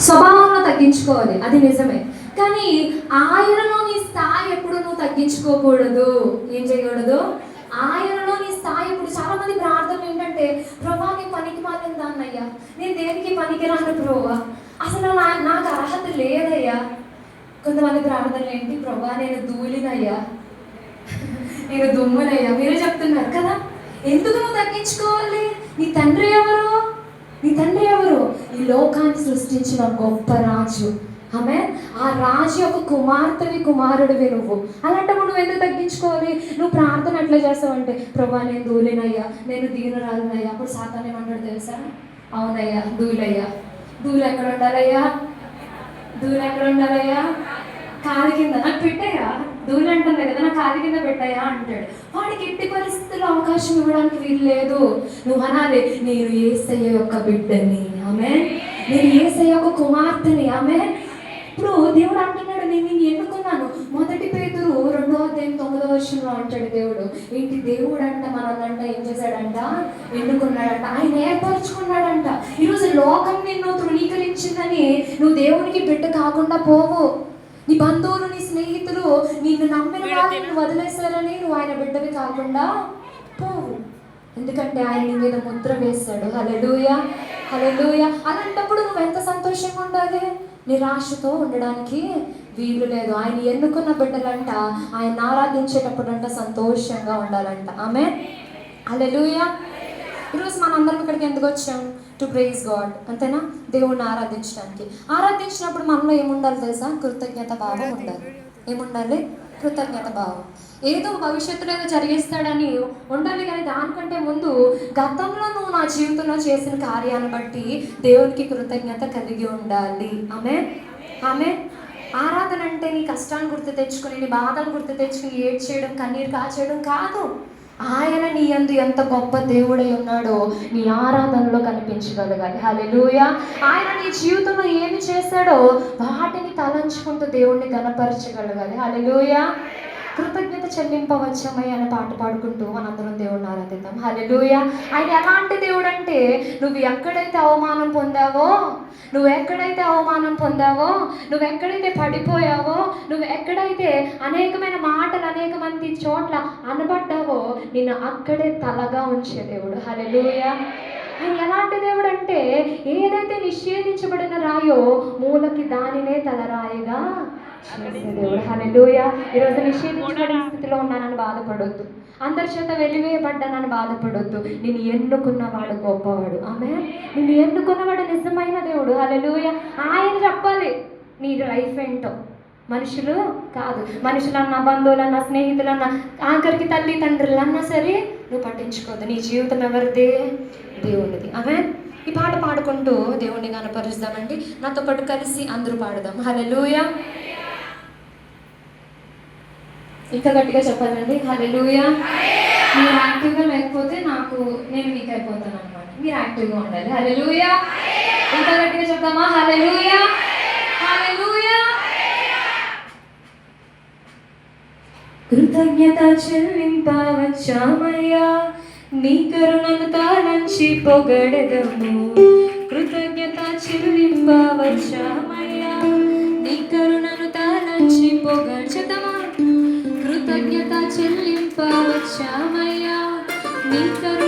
స్వభావంలో తగ్గించుకోవాలి. అది నిజమే. కానీ ఆయనలో నీ స్థాయి ఎప్పుడు నువ్వు తగ్గించుకోకూడదు? ఏం చేయకూడదు? ఆయనలో నీ స్థాయి ఇప్పుడు చాలా మంది ప్రార్థనలు ఏంటంటే ప్రభా నీ పనికి మాలిన దాన్నయ్యా. నేను దేనికి పనికి రాను ప్రభా అసలు నా నాకు అర్హత లేదయ్యా. కొంతమంది ప్రార్థనలు ఏంటి ప్రభా నేను దూలినయ్యా నేను దుమ్మునయ్యా. మీరే చెప్తున్నారు కదా. ఎందుకు నువ్వు తగ్గించుకోవాలి? నీ తండ్రి ఎవరు? నీ తండ్రి ఎవరు? ఈ లోకాన్ని సృష్టించిన గొప్ప రాజు. ఆమె ఆ రాజు యొక్క కుమార్తెవి కుమారుడివి నువ్వు. అలాంటప్పుడు నువ్వు ఎందుకు తగ్గించుకోవాలి? నువ్వు ప్రార్థన ఎట్లా చేస్తావంటే ప్రభా నేను దూలినయ్యా నేను దీనురాలునయ్యా. అప్పుడు సాతాన్ ఏమంటాడు తెలుసా? అవునయ్యా దూలయ్యా దూలు ఎక్కడ ఉండాలయ్యా? దూలు ఎక్కడ ఉండాలయ్యా? కాలి కింద నాకు పెట్టాయా? దూలు అంటుంది కదా నా కాలి కింద పెట్టాయా? అంటాడు. వాడికి ఎట్టి పరిస్థితుల్లో అవకాశం ఇవ్వడానికి వీలు లేదు. నువ్వు అనాలి నేను ఏసయ్య యొక్క బిడ్డని ఆమె నేను ఏసయ్య యొక్క కుమార్తెని ఆమె ఇప్పుడు దేవుడు అంటున్నాడు నేను నేను ఎన్నుకున్నాను. మొదటి పేతురు రెండో అధ్యాయం తొమ్మిదో వర్షంలో అంటాడు దేవుడు. ఏంటి దేవుడు అంట మనందంట ఏం చేశాడంట? ఎన్నుకున్నాడంట. ఆయన ఏర్పరచుకున్నాడంట. ఈరోజు లోకం నిన్ను తృణీకరించిందని నువ్వు దేవునికి బిడ్డ కాకుండా పోవు. నీ బంధువులు నీ స్నేహితులు నిన్ను నమ్మిన వాళ్ళు నిన్ను వదిలేశారని నువ్వు ఆయన బిడ్డవి కాకుండా పోవు. ఎందుకంటే ఆయన నీ మీద ముద్ర వేశాడు. హలెలూయ హలెలూయ అలాంటప్పుడు నువ్వు ఎంత సంతోషంగా ఉండాలి? నిరాశతో ఉండడానికి వీలు లేదు. ఆయన ఎన్నుకున్న బిడ్డలంట ఆయన ఆరాధించేటప్పుడు అంట సంతోషంగా ఉండాలంట. ఆమె హలెలూయ ఈరోజు మనందరం ఇక్కడికి ఎందుకు వచ్చాం? టు ప్రేజ్ గాడ్ అంతేనా? దేవుణ్ణి ఆరాధించడానికి. ఆరాధించినప్పుడు మనలో ఏముండాలి తెలుసా? కృతజ్ఞత భావం ఉండాలి. ఏముండాలి? కృతజ్ఞత భావం. ఏదో భవిష్యత్తులో ఏదో జరిగిస్తాడని ఉండాలి కానీ దానికంటే ముందు గతంలో నువ్వు నా జీవితంలో చేసిన కార్యాన్ని బట్టి దేవునికి కృతజ్ఞత కలిగి ఉండాలి. ఆమె ఆమె ఆరాధన అంటే నీ కష్టాన్ని గుర్తు తెచ్చుకుని నీ బాధలు గుర్తు తెచ్చుకుని ఏడ్ చేయడం కన్నీరు కాచేయడం కాదు. ఆయన నీ యందు ఎంత గొప్ప దేవుడై ఉన్నాడో నీ ఆరాధనలో కనిపించగలగాలి. హల్లెలూయా. ఆయన నీ జీవితంలో ఏమి చేశాడో వాటిని తలంచుకుంటూ దేవుణ్ణి గనపరచగలగాలి హల్లెలూయా. కృతజ్ఞత చెల్లింపవచ్చమయ్య అనే పాట పాడుకుంటూ మనందరం దేవుడిని ఆరాధిద్దాం. హల్లెలూయా. ఆయన ఎలాంటి దేవుడు అంటే నువ్వు ఎక్కడైతే అవమానం పొందావో నువ్వు ఎక్కడైతే అవమానం పొందావో నువ్వు ఎక్కడైతే పడిపోయావో నువ్వు ఎక్కడైతే అనేకమైన మాటలు అనేక మంది చోట్ల అనబడ్డావో నిన్ను అక్కడే తలగా ఉంచే దేవుడు. హల్లెలూయా. ఆయన ఎలాంటి దేవుడు అంటే ఏదైతే నిషేధించబడిన రాయో మూలకి దానినే తలరాయిగా చేసే దేవుడు. హల్లెలూయా. ఈరోజు నిషేధించబడిన స్థితిలో ఉన్నానని బాధపడొద్దు. అందరి చేత వెలివేయబడ్డానని బాధపడొద్దు. నేను ఎన్నుకున్నవాడు గొప్పవాడు. ఆమె నిన్ను ఎన్నుకున్నవాడు నిజమైన దేవుడు. హల్లెలూయా. ఆయన చెప్పాలి నీ లైఫ్ ఏంటో? మనుషులు కాదు. మనుషులన్నా బంధువులన్న స్నేహితులన్నా ఆఖరికి తల్లి తండ్రులన్నా సరే నువ్వు పట్టించుకోవద్దు. నీ జీవితం ఎవరిది? దేవునిది. అవే ఈ పాట పాడుకుంటూ దేవుణ్ణి కనపరుస్తామండి నాతో పాటు కలిసి అందరూ పాడదాం. హలలుయ ఇంకా గట్టిగా చెప్పాలండి. హలలుయ మీరు యాక్టివ్గా లేకపోతే నాకు నేను వీక్ అయిపోతాను అనమాట మీరు యాక్టివ్గా ఉండాలి. హలలుయ ఇంకా గట్టిగా చెప్తామా హలలుయా కృతజ్ఞత చెల్లింపవచ్చామయ్యా నీ కరుణను తాళంచి పొగడదము. కృతజ్ఞత చెల్లింపవచ్చామయ్యా నీ కరుణను తాళంచి పొగడదమా. కృతజ్ఞత చెల్లింపవచ్చామయ్యా నీ కరుణ